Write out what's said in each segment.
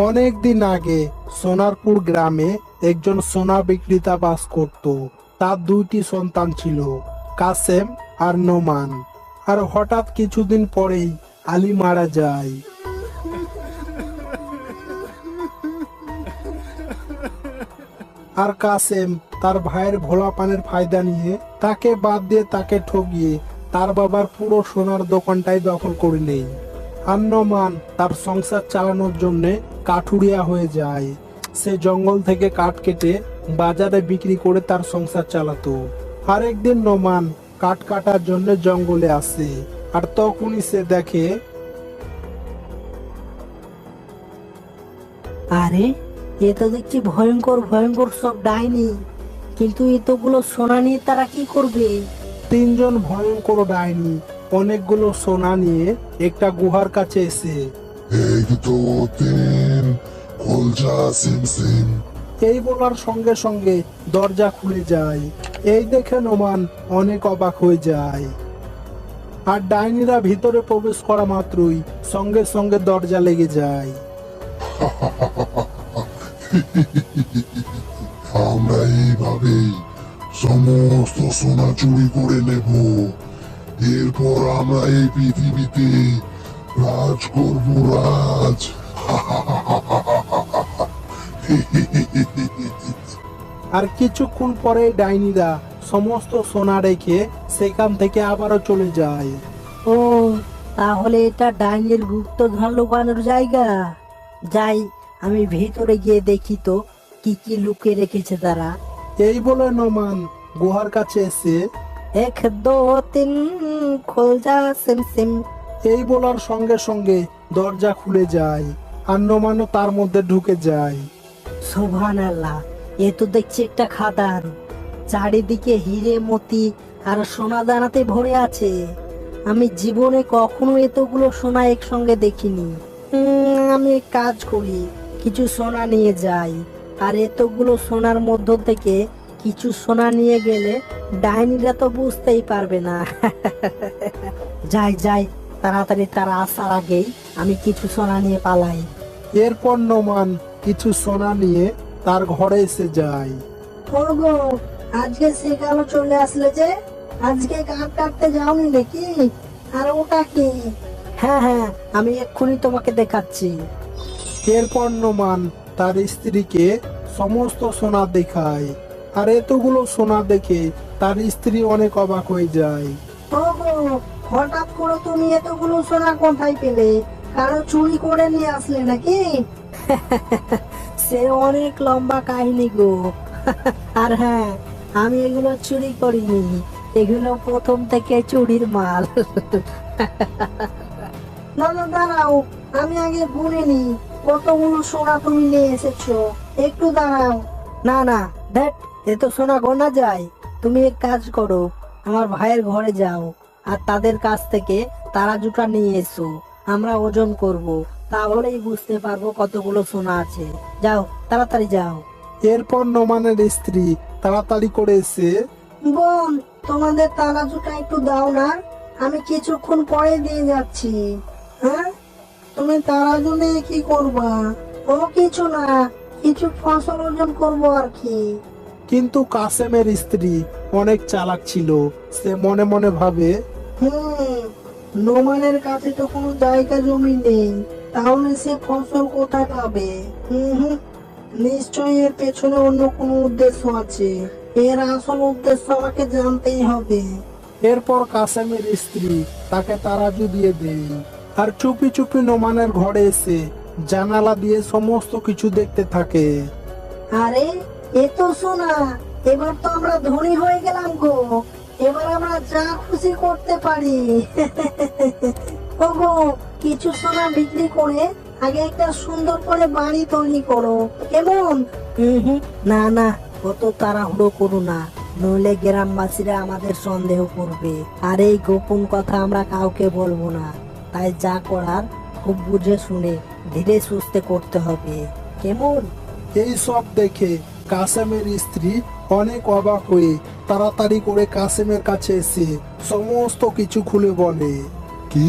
অনেক দিন আগে সোনারপুর গ্রামে একজন সোনা বিক্রেতা বাস করত। তার দুইটি সন্তান ছিল, কাসেম আর নোমান। আর হঠাৎ কিছুদিন পরেই আলী মারা যায়। আর কাসেম তার ভাইয়ের ভোলা পানের ফায়দা নিয়ে তাকে বাদ দিয়ে তাকে ঠকিয়ে তার বাবার পুরো সোনার দোকানটাই দখল করে নেই আন্নমান তার সংসার চালানোর জন্য কাঠুরিয়া হয়ে যায়। সে জঙ্গল থেকে কাঠ কেটে বাজারে বিক্রি করে তার সংসার চালাতো। আরেকদিন নোমান কাঠ কাটার জন্য জঙ্গলে আসে আর তখনই সে দেখে আরে এ তো দেখছি ভয়ঙ্কর ভয়ঙ্কর সব ডাইনি। কিন্তু এতগুলো সোনা নিয়ে তারা কি করবে? তিনজন ভয়ঙ্কর ডাইনি অনেকগুলো সোনা নিয়ে একটা গুহার কাছে এসে এক দু তিন কলজা সিম সিম। এই বলার সঙ্গে সঙ্গে দরজা খুলে যায়। এই দেখে নোমান অনেক অবাক হয়ে যায়। আর ডাইনিরা ভিতরে প্রবেশ করা মাত্রই সঙ্গে সঙ্গে দরজা লেগে যায়। আমরা এইভাবেই সমস্ত সোনা চুরি করে নেব। এরপর আমরা এই পৃথিবীতে রাজ করব রাজ। আর কিছুক্ষণ পরে ডাইনিদা সমস্ত সোনা রেখে সেখান থেকে আবারও চলে যায়। ও তাহলে এটা ডাইনির গুপ্তধন লুকানোর জায়গা? যাই আমি ভেতরে গিয়ে দেখি তো কি কি লুকিয়ে রেখেছে তারা। এই বলে নমান গুহার কাছে এসে এক দো তিন খোলজা সিম সিম এই বলার সঙ্গে সঙ্গে দরজা খুলে যায় আর নোমানও তার মধ্যে ঢুকে যায়। সোভান আল্লাহ এ তো দেখছি একটা খাদান। চারিদিকে হিরে মতি আর সোনা দানাতে ভরে আছে। আমি জীবনে কখনো এতগুলো সোনা একসঙ্গে দেখিনি। আমি এক কাজ করি, কিছু সোনা নিয়ে যাই। আর এতগুলো সোনার মধ্য থেকে কিছু সোনা নিয়ে গেলে ডাইনিরা তো বুঝতেই পারবে না। যাই যাই তাড়াতাড়ি তারা আসার আগেই আমি কিছু সোনা নিয়ে পালাই। এরপর নোমান কিছু সোনা নিয়ে তার ঘরে এসে যায়। ওগো আজকে সেখানে চলে আসলে যে? আজকে কাঠ কাটতে যাওনি নাকি? আর ওটা কি? হ্যাঁ হ্যাঁ আমি এক্ষুনি তোমাকে দেখাচ্ছি। এরপর নোমান তার স্ত্রীকে সমস্ত সোনা দেখায়। আর এতগুলো সোনা দেখে তার স্ত্রী অনেক অবাক হয়ে যায়। ওগো হঠাৎ করে তুমি এতগুলো সোনা কোথায় পেলে? কারও চুরি করে নিয়ে আসলে নাকি? সে অনেক লম্বা কাহিনী গো। আর হ্যাঁ আমি এগুলো চুরি করিনি। এগুলো প্রথম থেকে চুরির মাল। না না, দাঁড়াও, আমি আগে গুনিনি কতগুলো সোনা তুমি নিয়ে এসেছ? একটু দাঁড়াও। না না, দেখ, এ তো সোনা গোনা যায়। তুমি এক কাজ করো, আমার ভাইয়ের ঘরে যাও। আর তাদের কাছ থেকে তারা জুটা নিয়ে এসো। আমরা ওজন করব। তাহলেই বুঝতে পারব কতগুলো সোনা আছে। যাও তাড়াতাড়ি যাও। এরপর নোমানের স্ত্রী তাড়াতাড়ি করে এসে বোন তোমাদের তারাজুটা একটু দাও না। আমি কিছুক্ষণ পরে দিয়ে যাচ্ছি। হ্যাঁ? তুমি তারাজু নিয়ে কি করবা? ও কিছু না কিছু ফসল ওজন করব আর কি। কিন্তু কাসেমের স্ত্রী অনেক চালাক ছিল। সে মনে মনে ভাবে হুম নোমানের কাছে তো কোনো জায়গা জমি নেই তাহলে সে ফসল কোথায় পাবে? হুম হুম নিশ্চয়ই এর পেছনে অন্য কোনো উদ্দেশ্য আছে। এর আসল উদ্দেশ্য আমাকে জানতেই হবে। এরপর কাসেমের স্ত্রী তাকে তারাজু দিয়ে দেয় আর চুপি চুপি নোমানের ঘরে এসে জানালা দিয়ে সমস্ত কিছু দেখতে থাকে। আরে এ তো শোনা এবার তো আমরা ধনী হয়ে গেলাম গো। এবার আমরা যা খুশি করতে পারি। ওগো কিছু সোনা বিক্রি করে আগে একটা সুন্দর করে বাড়ি তৈরি করো। কেমন? না না অত তাড়াহুড়ো করো না। নইলে গ্রামবাসীরা আমাদের সন্দেহ করবে। আর এই গোপন কথা আমরা কাউকে বলব না। তাই যা করার খুব বুঝে শুনে ধীরে সুস্থে করতে হবে। কেমন? এই সব দেখে কাসেমের স্ত্রী অনেক অবাক হয়ে তাড়াতাড়ি করে কাসেমের কাছে এসে সমস্ত কিছু খুলে বলে। কি?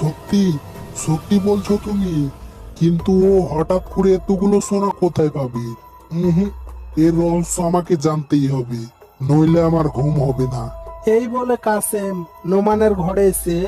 সত্যি? সত্যি বলছো তুমি? কিন্তু ও হঠাৎ করে এতগুলো সোনা কোথায় পাবে? হুম এর রহস্য আমাকে জানতেই হবে নইলে আমার ঘুম হবে না। এই বলে কাসেম নোমানের ঘরে এসে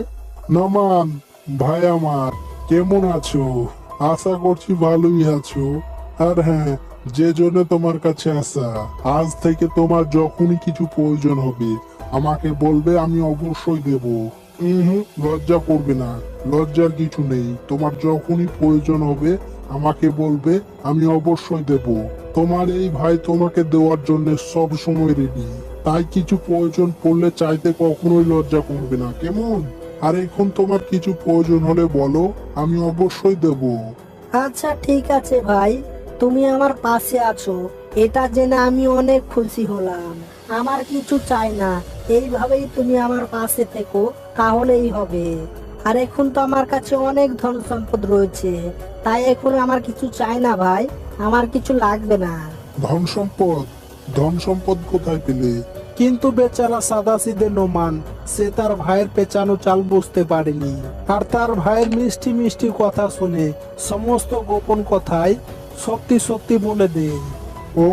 নমান ভাই আমার কেমন আছো? আশা করছি ভালোই আছো। আর হ্যাঁ যে জন্য তোমার কাছে আসা। আজ থেকে তোমার যখনই কিছু প্রয়োজন হবে, আমাকে বলবে, আমি অবশ্যই দেব। হুম, লজ্জা করবে না। লজ্জার কিছু নেই। তোমার যখনই প্রয়োজন হবে, আমাকে বলবে, আমি অবশ্যই দেব। তোমার এই ভাই তোমাকে দেওয়ার জন্য সব সময় রেডি তাই কিছু প্রয়োজন পড়লে চাইতে কখনোই লজ্জা করবে না। কেমন? আর এখন তোমার কিছু প্রয়োজন হলে বলো, আমি অবশ্যই দেব। আচ্ছা ঠিক আছে ভাই। তুমি আমার পাশে আছো এটা জেনে আমি অনেক খুশি হলাম। আমার কিছু চাই না এইভাবেই তুমি আমার পাশে থেকো তাহলেই হবে। আর এখন তো আমার কাছে অনেক ধন সম্পদ রয়েছে তাই এখন আমার কিছু চাই না ভাই আমার কিছু লাগবে না। ধন সম্পদ? ধন সম্পদ কোথায় পেলে? কিন্তু বেচারা সাদাসিদে নোমান সে তার ভাইয়ের পেঁচানো চাল বুঝতে পারেনি। আর তার ভাইয়ের মিষ্টি মিষ্টি কথা শুনে সমস্ত গোপন কথাই সত্যি সত্যি বলে দেয় ও,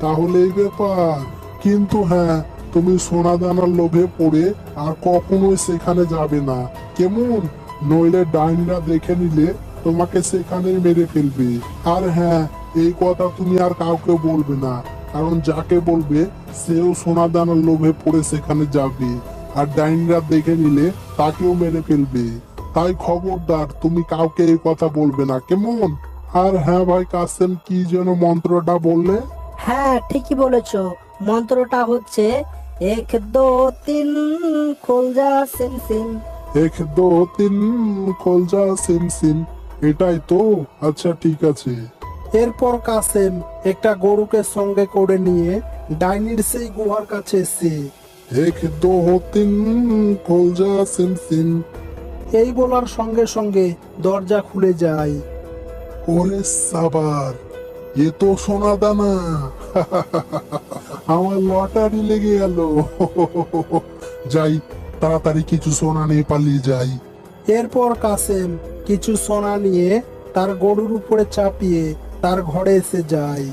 তাহলে এই ব্যাপার। কিন্তু হ্যাঁ তুমি সোনা দানার লোভে পড়ে আর কখনোই সেখানে যাবে না। কেমন? নইলে ডাইনরা দেখে নিলে তোমাকে সেখানেই মেরে ফেলবে। আর হ্যাঁ এই কথা তুমি আর কাউকে বলবে না। কারণ যাকে বলবে, সেও সোনা দানার লোভে পড়ে সেখানে যাবে। আর ডাইনরা দেখে নিলে তাকেও মেরে ফেলবে। তাই খবরদার, তুমি কাউকে এই কথা বলবে না। কেমন? আর হ্যাঁ ভাই কাসেম কি যেন মন্ত্রটা বললে? হ্যাঁ ঠিকই বলেছ। মন্ত্রটা হচ্ছে এক দো তিন খোলজা সিম সিম। এক দো তিন কলজা সিম সিম। এটাই তো? আচ্ছা ঠিক আছে। এরপর কাসেম একটা গরুকে সঙ্গে করে নিয়ে ডাইনির সেই গুহার কাছে এসে এক দো তিন কলজা সিম সিম। এই বলার সঙ্গে সঙ্গে দরজা খুলে যায়। ওরে সাবার এ তো সোনা দানা। আমার লটারি লেগে গেল। যাই তাড়াতাড়ি কিছু সোনা নিয়ে পালিয়ে যাই। এরপর কাসেম কিছু সোনা নিয়ে তার গরুর উপরে চাপিয়ে তার ঘরে এসে যায়।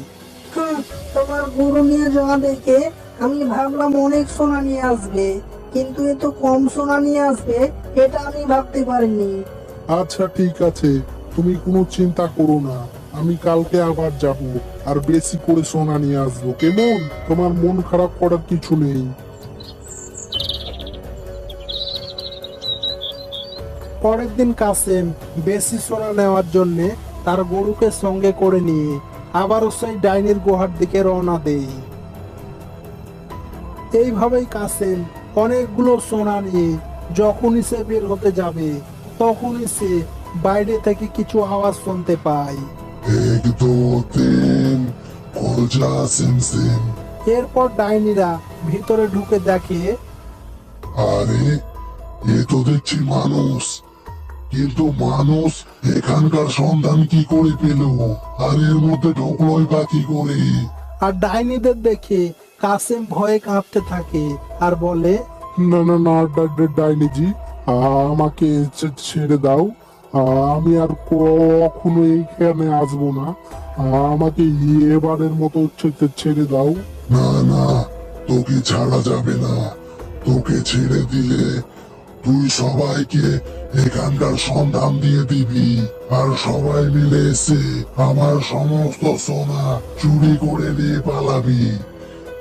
তোমার গরু নিয়ে যাওয়া দেখে আমি ভাবলাম অনেক সোনা নিয়ে আসবে কিন্তু এ তো কম সোনা নিয়ে আসবে এটা আমি ভাবতে পারিনি। আচ্ছা ঠিক আছে। তুমি কোনো চিন্তা করো না। আমি কালকে আবার যাব আর বেশি করে সোনা নিয়ে আসব। কেমন? তোমার মন খারাপ করার কিছু নেই। পরের দিন কাসেম বেশি সোনা নেওয়ার জন্যে তার গরুকে সঙ্গে করে নিয়ে আবারও সেই ডাইনির গুহার দিকে রওনা দেয়। এইভাবেই কাসেম অনেকগুলো সোনা নিয়ে যখনই সে বের হতে যাবে, তখনই সে বাইরে থেকে কিছু আওয়াজ শুনতে পাই। এক দু তিন সিম এরপর ডাইনিরা ভিতরে ঢুকে দেখে আরে এ তো দেখছি মানুষ। কিন্তু মানুষ এখানকার সন্ধান কি করে পেল? আর এর মধ্যে ঢুকলোই বা কি করে? আর ডাইনিদের দেখে কাসেম ভয়ে কাঁপতে থাকে আর বলে না না না ডাক্তার ডাইনিজি আমাকে ছেড়ে দাও। আমি আর কখনো এইখানে আসব না। আমাকে এবারের মতো ছেড়ে দাও। না না, তোকে ছাড়া যাবে না। তোকে ছেড়ে দিলে তুই সবাইকে এখানকার সন্ধান দিয়ে দিবি। আর সবাই মিলে এসে আমার সমস্ত সোনা চুরি করে নিয়ে পালাবি।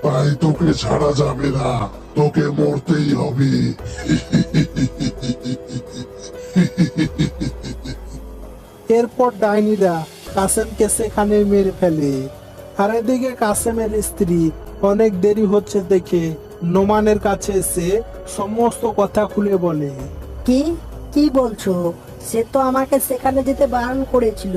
তাই তোকে ছাড়া যাবে না। তোকে মরতেই হবে। এরপর ডাইনিরা কাসেমকে সেখানে মেরে ফেলে। আর এদিকে কাসেমের স্ত্রী অনেক দেরি হচ্ছে দেখে নোমানের কাছে এসে সমস্ত কথা খুলে বলে। কি? কি বলছো? সে তো আমাকে সেখানে যেতে বারণ করেছিল।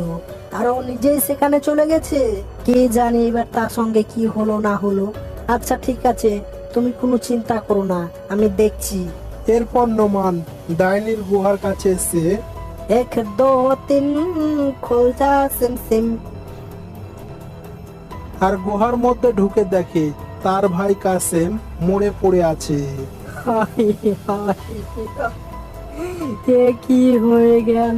আর ও নিজেই সেখানে চলে গেছে? কে জানে এবার তার সঙ্গে কি হলো না হলো? আচ্ছা ঠিক আছে। তুমি কোনো চিন্তা করো না। আমি দেখছি। এরপর নোমান ডাইনির গুহার কাছে এসে এক দো তিন খোলজা সিম সিম আর গুহার মধ্যে ঢুকে দেখে তার ভাই কাসেম মরে পড়ে আছে হায় হায় এ কি হয়ে গেল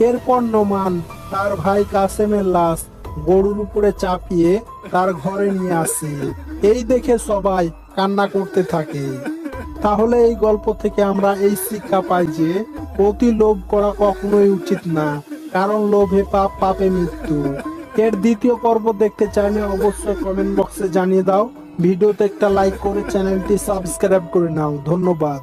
এরপর নোমান তার ভাই কাসেমের লাশ গরুর উপরে চাপিয়ে তার ঘরে নিয়ে আসে এই দেখে সবাই কান্না করতে থাকে তাহলে এই গল্প থেকে আমরা এই শিক্ষা পাই যে অতি লোভ করা কখনোই উচিত না, কারণ লোভে পাপ, পাপে মৃত্যু। এর দ্বিতীয় পর্ব দেখতে চাইলে অবশ্যই কমেন্ট বক্সে জানিয়ে দাও। ভিডিওতে একটা লাইক করে চ্যানেলটি সাবস্ক্রাইব করে নাও। ধন্যবাদ।